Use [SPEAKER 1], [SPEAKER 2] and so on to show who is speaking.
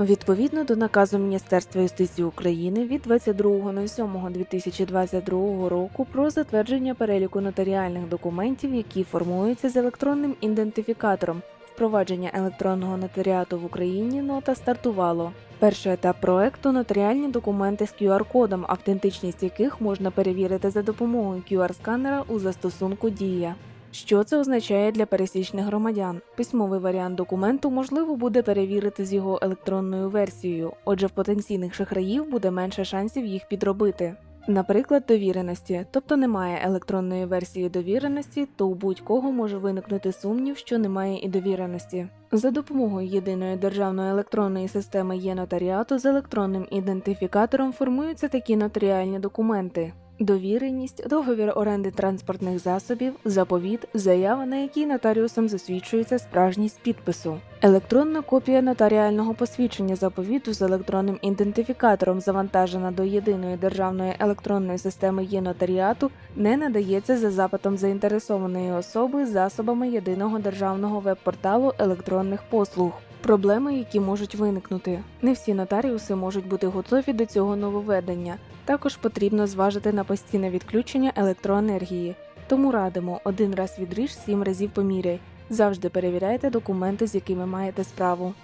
[SPEAKER 1] Відповідно до наказу Міністерства юстиції України від 22.07.2022 року про затвердження переліку нотаріальних документів, які формуються з електронним ідентифікатором, впровадження електронного нотаріату в Україні нота стартувало. Перший етап проекту нотаріальні документи з QR-кодом, автентичність яких можна перевірити за допомогою QR-сканера у застосунку Дія. Що це означає для пересічних громадян? Письмовий варіант документу можливо буде перевірити з його електронною версією, отже, в потенційних шахраїв буде менше шансів їх підробити. Наприклад, довіреності, тобто немає електронної версії довіреності, то у будь-кого може виникнути сумнів, що немає і довіреності. За допомогою єдиної державної електронної системи є-нотаріату з електронним ідентифікатором формуються такі нотаріальні документи. Довіреність, договір оренди транспортних засобів, заповіт, заява, на якій нотаріусом засвідчується справжність підпису, електронна копія нотаріального посвідчення заповіту з електронним ідентифікатором, завантажена до єдиної державної електронної системи є-нотаріату, не надається за запитом заінтересованої особи засобами єдиного державного веб-порталу електронних послуг. Проблеми, які можуть виникнути. Не всі нотаріуси можуть бути готові до цього нововведення. Також потрібно зважити на постійне відключення електроенергії. Тому радимо один раз відріж, сім разів поміряй. Завжди перевіряйте документи, з якими маєте справу.